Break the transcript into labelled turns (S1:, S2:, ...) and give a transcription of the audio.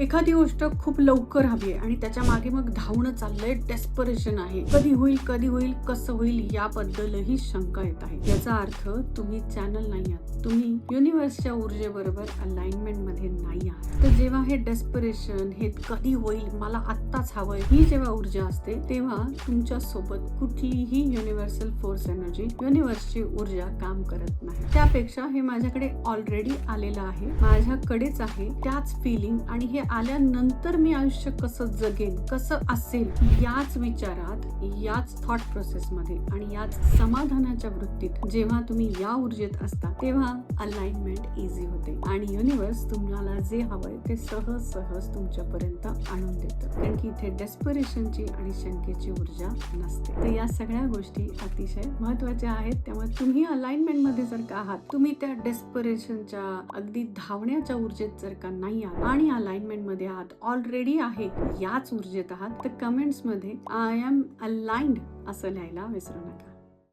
S1: एखादी गोष्ट खूप लवकर हवी आहे आणि त्याच्यामागे मग धावणं चाललंय डेस्परेशन आहे. कधी होईल कधी होईल कसं होईल याबद्दलही शंका येत आहे. याचा अर्थ तुम्ही चॅनल नाही आहात. तुम्ही युनिव्हर्सच्या ऊर्जेबरोबर अलाइनमेंटमध्ये नाही आहात. तर जेव्हा हे डेस्परेशन हे कधी होईल मला आत्ताच हवंय ही जेव्हा ऊर्जा असते तेव्हा तुमच्यासोबत कुठलीही युनिव्हर्सल फोर्स एनर्जी युनिव्हर्सची ऊर्जा काम करत नाही. त्यापेक्षा हे माझ्याकडे ऑलरेडी आलेलं आहे. माझ्याकडेच आहे त्याच फिलिंग आणि हे आल्यानंतर मी आयुष्य कसं जगेन कसं असेल याच विचारात याच थॉट प्रोसेस मध्ये आणि याच समाधानाच्या वृत्तीत जेव्हा तुम्ही या ऊर्जेत असता तेव्हा अलाइनमेंट इझी होते आणि युनिव्हर्स तुम्हाला जे हवंय ते सहज सहज तुमच्यापर्यंत आणून देतं. कारण की इथे डेस्परेशनची आणि शंकेची ऊर्जा नसते. तर या सगळ्या गोष्टी अतिशय महत्त्वाच्या आहेत. त्यामुळे तुम्ही अलाइनमेंटमध्ये जर का आहात तुम्ही त्या डेस्परेशनच्या अगदी धावण्याच्या ऊर्जेत जर का नाही आहात आणि अलाइनमेंट मध्ये आहात ऑलरेडी आहे याच ऊर्जेत आहात तर कमेंट्समध्ये आय एम अलाइंड असं लिहायला विसरू नका.